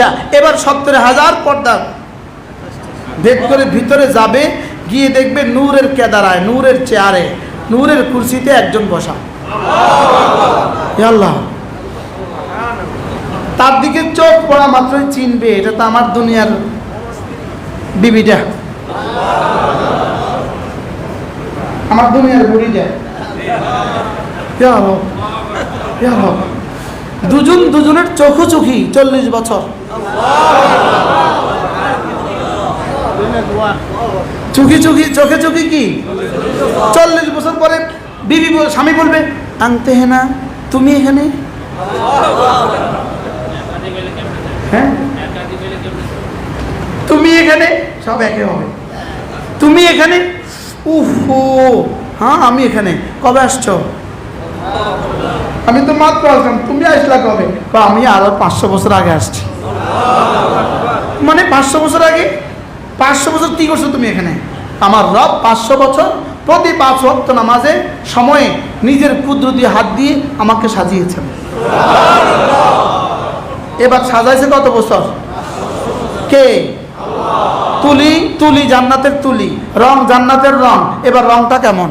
আচ্ছা এবার সত্তর হাজার পর্দা ভেদ করে ভিতরে যাবে, গিয়ে দেখবে নূরের কেদারায়, নূরের চেয়ারে, নূরের কুর্সিতে একজন বসা। আল্লাহ। তার দিকে চোখ পড়া মাত্রই চিনবে, এটা তো আমার দুনিয়ার বিবিটা। আমার দুনিয়ার বুড়িটা। দুজন দুজনের চোখো চোখি চল্লিশ বছর। চোখি চোখি, চোখে চোখি কি? চল্লিশ বছর পরে বিবি স্বামী বলবে আনতে হে না, তুমি এখানে? হ্যাঁ? তুমি এখানে? সব একে হবে। তুমি এখানে? উফো হ্যাঁ আমি এখানে। কবে আসছো? আমি তো মাত্র আসলাম, তুমি আসলা কবে? বা আমি আরও পাঁচশো বছর আগে আসছি। মানে পাঁচশো বছর আগে? পাঁচশো বছর কি করছ তুমি এখানে? আমার রব পাঁচশো বছর প্রতি পাঁচ ভক্ত নামাজে সময়ে নিজের কুদরতি হাত দিয়ে আমাকে সাজিয়েছেন। এবার সাজাইছে কত বছর? কে? তুলি তুলি জান্নাতের তুলি, রং জান্নাতের রং। এবার রংটা কেমন?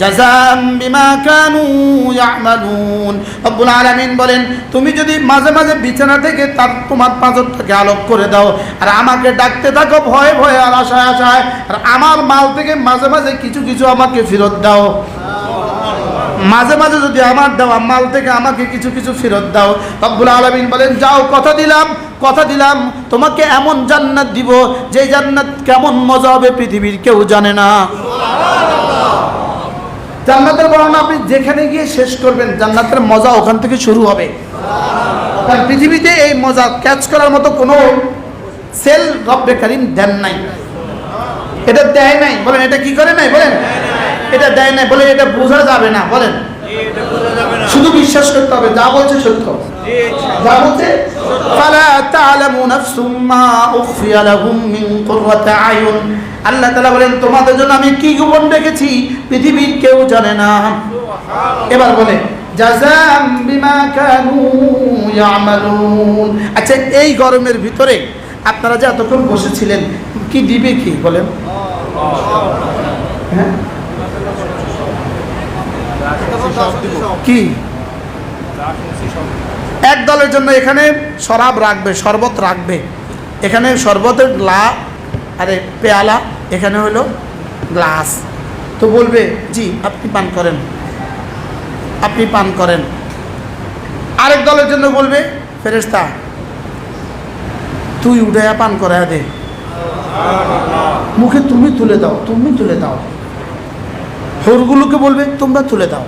জাযাম বিমা কানু ইয়ামালুন। রব্বুল আলামিন বলেন, তুমি যদি মাঝে মাঝে বিছানা থেকে তার তোমার পাঁচরটাকে আলোক করে দাও, আর আমাকে ডাকতে থাকো ভয়ে ভয়ে আর আশায় আশায়, আর আমার মাল থেকে মাঝে মাঝে কিছু কিছু আমাকে ফেরত দাও। মাঝে মাঝে যদি আমার দেওয়া মাল থেকে আমাকে কিছু কিছু ফেরত দাও। রব্বুল আলামিন বলেন, যাও, কথা দিলাম কথা দিলাম, তোমাকে এমন জান্নাত দিব, যে জান্নাত কেমন মজা হবে পৃথিবীর কেউ জানে না। জান্নাতের বর্ণনা আপনি যেখানে গিয়ে শেষ করবেন, জান্নাতের মজা ওখান থেকে শুরু হবে। কারণ পৃথিবীতে এই মজা ক্যাচ করার মতো কোনো সেল রব্বে কারিম দেন নাই। এটা দেয় নাই, বলেন, এটা কি করে নাই? বলেন, এটা দেয় নাই, বলেন, এটা বোঝা যাবে না, বলেন। শুধু বিশ্বাস করতে হবে, যা বলছে সত্য। যা বলছে? আল্লাহ তাআলা বলেন, তোমাদের জন্য আমি গোপন পৃথিবীর কেউ জানে না। এবার বলে আচ্ছা এই গরমের ভিতরে আপনারা যে এতক্ষণ বসেছিলেন, কি দিবে কি বলেন? কি? এক দলের জন্য এখানে শরাব রাখবে শরবত রাখবে। এখানে শরবতের গ্লা আরে পেয়ালা এখানে হলো গ্লাস। তো বলবে জি আপনি পান করেন। আপনি পান করেন। আরেক দলের জন্য বলবে ফেরেস্তা তুই উঠে পান করে দে। মুখে তুমি তুলে দাও তুমি তুলে দাও। হোরগুলোকে বলবে তোমরা তুলে দাও।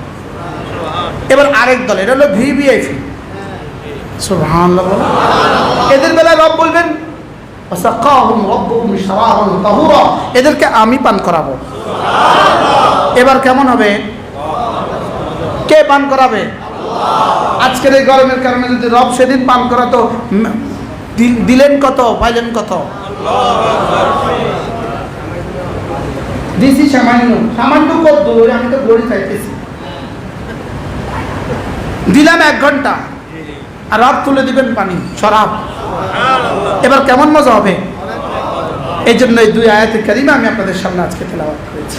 এবার আরেক দল এটা হলো ভিভিআইপি। এদের বেলায় রব বলবেন এদেরকে আমি পান করাবো। এবার কেমন হবে? কে পান করাবে? আজকের এই গরমের কারণে যদি রব সেদিন পান করাতো দিলেন কত পাইলেন কত? দিছি সামান্য সামান্য কত আমি তো গড়ি চাইতেছি। দিলাম এক ঘণ্টা। আর রাত তুলে দিবেন পানি শরাব। এবার কেমন মজা হবে? এই জন্য এই দুই আয়াতের কারিমে আমি আপনাদের সামনে আজকে তেলাওয়াত করেছি।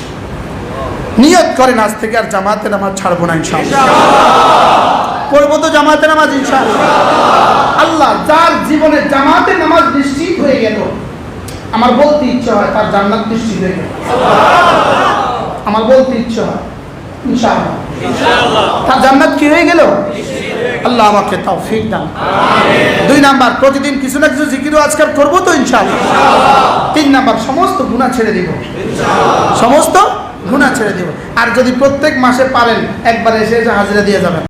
নিয়ত করেন আজ থেকে আর জামাতে নামাজ ছাড়বো না ইনশাআল্লাহ। পড়ব তো জামাতে নামাজ ইনশাআল্লাহ। আল্লাহ যার জীবনে জামাতে নামাজ নিশ্চিত হয়ে গেল আমার বলতে ইচ্ছে হয় তার জান্নাত নিশ্চিত হয়ে গেল। আমার বলতে ইচ্ছে হয় ইনশাআল্লাহ। তার জান্নাত কি হয়ে গেল? আল্লাহ আমাকে তাও ফিক দান। দুই নাম্বার, প্রতিদিন কিছু না কিছু জিকিরও আজকাল করব তো ইনশাল্লাহ তিন নাম্বার, সমস্ত গুণা ছেড়ে দিব। সমস্ত গুণা ছেড়ে দিব। আর যদি প্রত্যেক মাসে পারেন, একবার এসে এসে হাজিরা দিয়ে যাবেন।